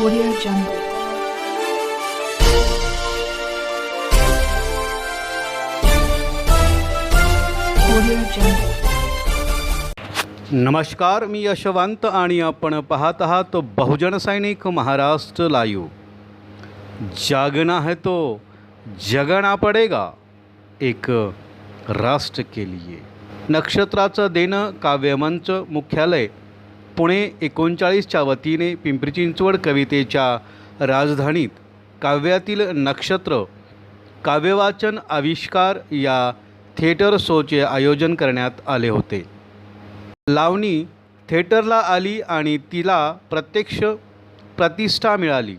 Audio Jungle. नमस्कार मी यशवंत आणि आपण पाहत आहात बहुजन सैनिक महाराष्ट्र लाईव्ह जागना है तो जगना पडेगा एक राष्ट्र के लिए. नक्षत्राचं देणं काव्यमंच मुख्यालय पुणे एकोणचाळीसच्या वतीने पिंपरी चिंचवड कवितेच्या राजधानीत काव्यातील नक्षत्र काव्यवाचन आविष्कार या थिएटर शोचे आयोजन करण्यात आले होते. लावणी थिएटरला आली आणि तिला प्रत्यक्ष प्रतिष्ठा मिळाली.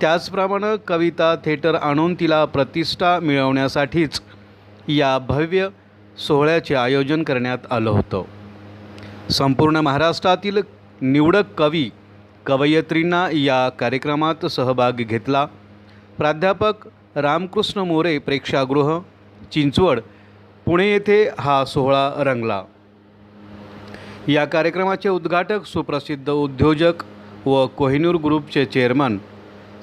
त्याचप्रमाणे कविता थिएटर आणून तिला प्रतिष्ठा मिळवण्यासाठीच या भव्य सोहळ्याचे आयोजन करण्यात आलं होतं. संपूर्ण महाराष्ट्रातील निवडक कवी कवयित्रींना या कार्यक्रमात सहभाग घेतला. प्राध्यापक रामकृष्ण मोरे प्रेक्षागृह चिंचवड पुणे येथे हा सोहळा रंगला. या कार्यक्रमाचे उद्घाटक सुप्रसिद्ध उद्योजक व कोहिनूर ग्रुपचे चेअरमन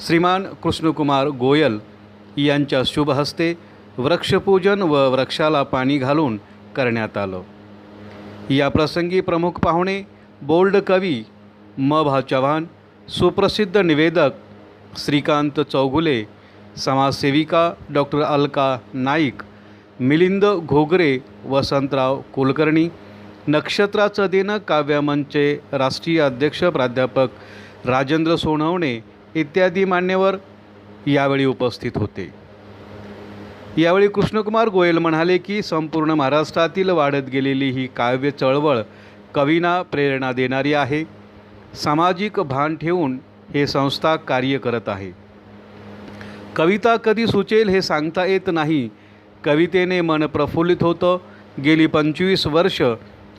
श्रीमान कृष्णकुमार गोयल यांच्या शुभ हस्ते वृक्षपूजन व वृक्षाला पाणी घालून करण्यात आलं. या प्रसंगी प्रमुख पाहुणे बोल्ड कवी म भा चव्हाण सुप्रसिद्ध निवेदक श्रीकांत चौगुले समाजसेविका डॉक्टर अलका नाईक मिलिंद घोगरे वसंतराव कुलकर्णी नक्षत्राचं देणं काव्यमंचचे राष्ट्रीय अध्यक्ष प्राध्यापक राजेंद्र सोनवणे इत्यादी मान्यवर यावेळी उपस्थित होते. यावेळी कृष्णकुमार गोयल म्हणाले की संपूर्ण महाराष्ट्रातील वाढत गेलेली ही काव्य चळवळ कवींना प्रेरणा देणारी आहे. सामाजिक भान ठेवून हे संस्था कार्य करत आहे. कविता कधी सुचेल हे सांगता येत नाही. कवितेने मन प्रफुल्लित होतं. गेली पंचवीस वर्ष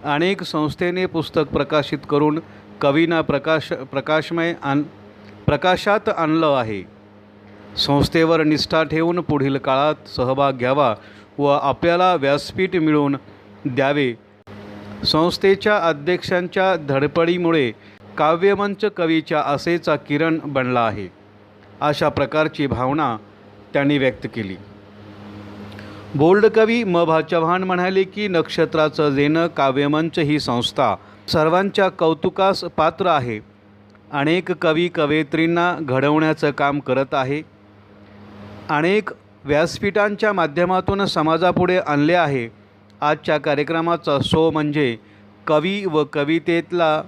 अनेक संस्थेने पुस्तक प्रकाशित करून कवींना प्रकाश प्रकाशमय आण प्रकाशात आणलं आहे. संस्थेवर निष्ठा ठेवून पुढील काळात सहभाग घ्यावा व आपल्याला व्यासपीठ मिळवून द्यावे संस्थेच्या अध्यक्षांच्या धडपडीमुळे काव्यमंच कवीच्या आसेचा किरण बनला आहे. अशा प्रकारची भावना त्यांनी व्यक्त केली. बोल्ड कवी म. भा. चव्हाण म्हणाले की नक्षत्राचं देणं काव्यमंच ही संस्था सर्वांच्या कौतुकास पात्र आहे. अनेक कवी कवयित्रींना घडवण्याचं काम करत आहे. अनेक व्यासपीठांच्या माध्यमातून समाजापुढे आणले आहे. आजच्या कार्यक्रमाचा सो म्हणजे कवी व कवितेतला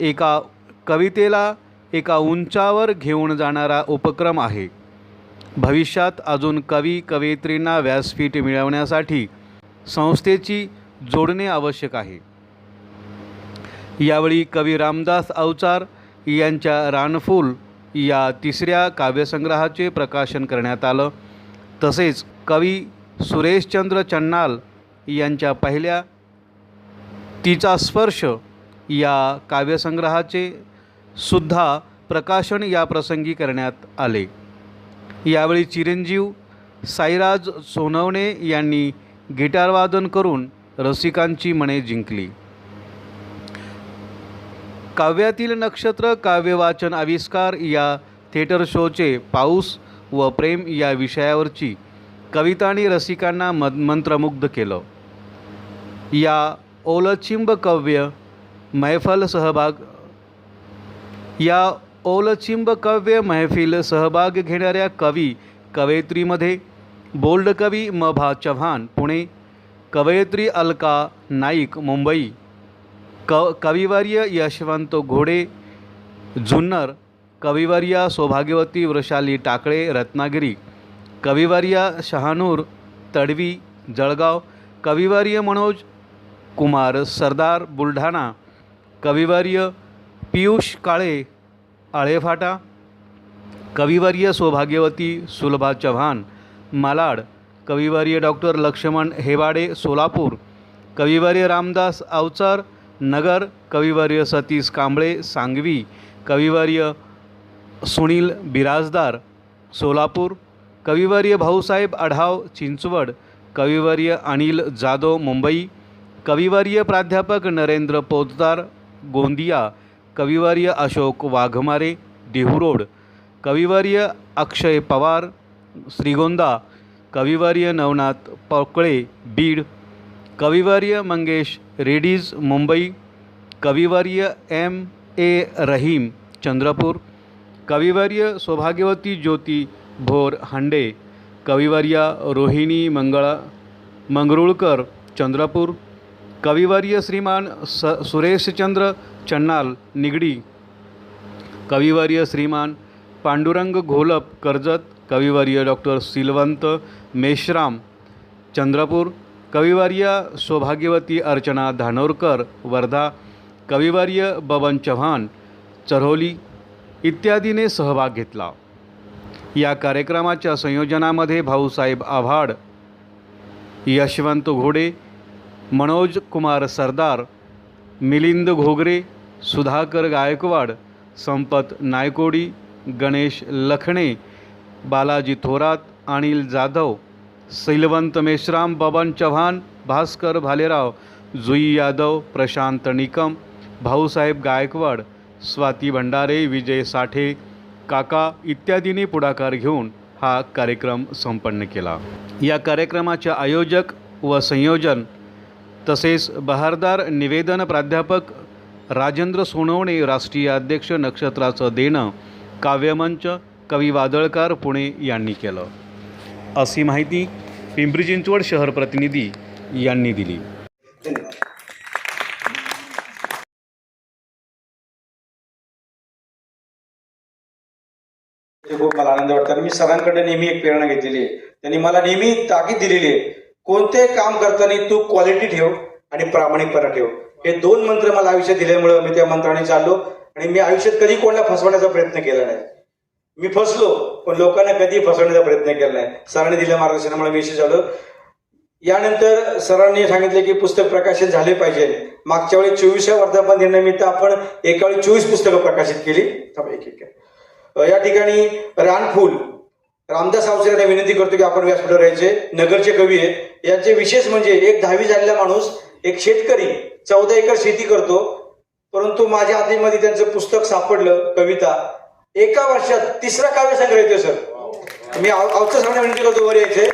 एका कवितेला एका उंचावर घेऊन जाणारा उपक्रम आहे. भविष्यात अजून कवी कवयित्रींना व्यासपीठ मिळवण्यासाठी संस्थेची जोडणे आवश्यक आहे. यावेळी कवी रामदास अवचार यांच्या रानफूल या तिसऱ्या काव्यसंग्रहाचे प्रकाशन करण्यात आलं. तसेच कवी सुरेशचंद्र चन्नाल यांच्या पहिल्या तिचा स्पर्श या काव्यसंग्रहाचे सुद्धा प्रकाशन या प्रसंगी करण्यात आले. यावेळी चिरंजीव साईराज सोनवणे यांनी गिटारवादन करून रसिकांची मने जिंकली. काव्यातील नक्षत्र काव्यवाचन आविष्कार या थिएटर शोचे पाऊस व प्रेम या विषयावरची कवितांनी रसिकांना मद मंत्रमुग्ध केलं. या ओलचिंब कव्य मैफल सहभाग या ओलचिंब कव्य महफिल सहभाग घेणाऱ्या कवी कवयित्रीमध्ये बोल्ड कवी म भा चव्हाण पुणे कवयित्री अलका नाईक मुंबई क कविवर्य यशवंत घोडे जुन्नर कविवर्या सौभाग्यवती वृषाली टाकळे रत्नागिरी कविवर्या शहानूर तडवी जळगाव कविवर्य मनोज कुमार सरदार बुलढाणा कविवर्य पियुष काळे आळेफाटा कविवर्य सौभाग्यवती सुलभा चव्हाण मालाड कविवर्य डॉक्टर लक्ष्मण हेवाडे सोलापूर कविवर्य रामदास अवचर नगर कविवर्य सतीश कांबळे सांगवी कविवर्य सुनील बिराजदार सोलापूर कविवर्य भाऊसाहेब आढाव चिंचवड कविवर्य अनिल जाधव मुंबई कविवर्य प्राध्यापक नरेंद्र पोतदार, गोंदिया. कविवर्य अशोक वाघमारे, देहू रोड. कविवर्य अक्षय पवार, श्रीगोंदा. कविवर्य नवनाथ पोकळे, बीड. कविवर्य मंगेश रेडीज मुंबई. कविवर्य एम ए रहीम, चंद्रपूर. कविवर्य सौभाग्यवती ज्योती भोर, हांडे. कविवर्या रोहिणी मंगळा, मंगरुळकर, चंद्रपूर. कविवर्य श्रीमान स सुरेशचंद्र चन्नाल निगडी कविवर्य श्रीमान पांडुरंग घोलप कर्जत कविवर्य डॉक्टर सिलवंत मेश्राम चंद्रपूर कविवर्य सौभाग्यवती अर्चना धानोरकर वर्धा कविवर्य बबन चव्हाण चरोली इत्यादीने सहभाग घेतला. या कार्यक्रमाच्या संयोजनामध्ये भाऊसाहेब आव्हाड यशवंत घोडे मनोज कुमार सरदार मिलिंद घोगरे सुधाकर गायकवाड संपत नायकोडी गणेश लखणे बालाजी थोरात अनिल जाधव सैलवंत मेश्राम बबन चव्हाण भास्कर भालेराव जुई यादव प्रशांत निकम भाऊसाहेब गायकवाड स्वाती भंडारे विजय साठे काका इत्यादींनी पुढाकार घेऊन हा कार्यक्रम संपन्न केला. या कार्यक्रमाचे आयोजक व संयोजन तसेच बहारदार निवेदन प्राध्यापक राजेंद्र सोनवणे राष्ट्रीय अध्यक्ष नक्षत्राचं देणं काव्यमंच कवी वादळकार पुणे यांनी केलं. अशी माहिती पिंपरी चिंचवड शहर प्रतिनिधी यांनी दिली. खूप मला आनंद वाटतो मी सरांकडे नेहमी एक प्रेरणा घेतलेली आहे. त्यांनी मला नेहमी ताकीद दिलेली आहे. कोणतेही काम करताना तू क्वालिटी ठेव आणि प्रामाणिकपणा ठेव. हे दोन मंत्र मला आयुष्यात दिल्यामुळे मी त्या मंत्राने चाललो आणि मी आयुष्यात कधी कोणाला फसवण्याचा प्रयत्न केला नाही. मी फसलो पण लोकांना कधी फसवण्याचा प्रयत्न केला नाही. सरांनी दिल्या मार्गदर्शनामुळे मी यशस्वी झालो यानंतर सरांनी सांगितले की पुस्तक प्रकाशित झाले पाहिजे. मागच्या वेळी चोवीसव्या वर्धापन दिनानिमित्त आपण एका वेळी चोवीस पुस्तकं प्रकाशित केली. एक एक या ठिकाणी रानफूल. रामदास आवसेकरांना विनंती करतो की आपण व्यासपीठावर यायचे. नगरचे कवी आहेत. यांचे विशेष म्हणजे एक दहावी झालेला माणूस एक शेतकरी चौदा एकर शेती करतो. परंतु माझ्या हातीमध्ये त्यांचं पुस्तक सापडलं कविता. एका वर्षात तिसरा काव्य संग्रह येतोय सर. मी अवचं सांगण्या विनंती करतो वर यायचे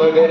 मगर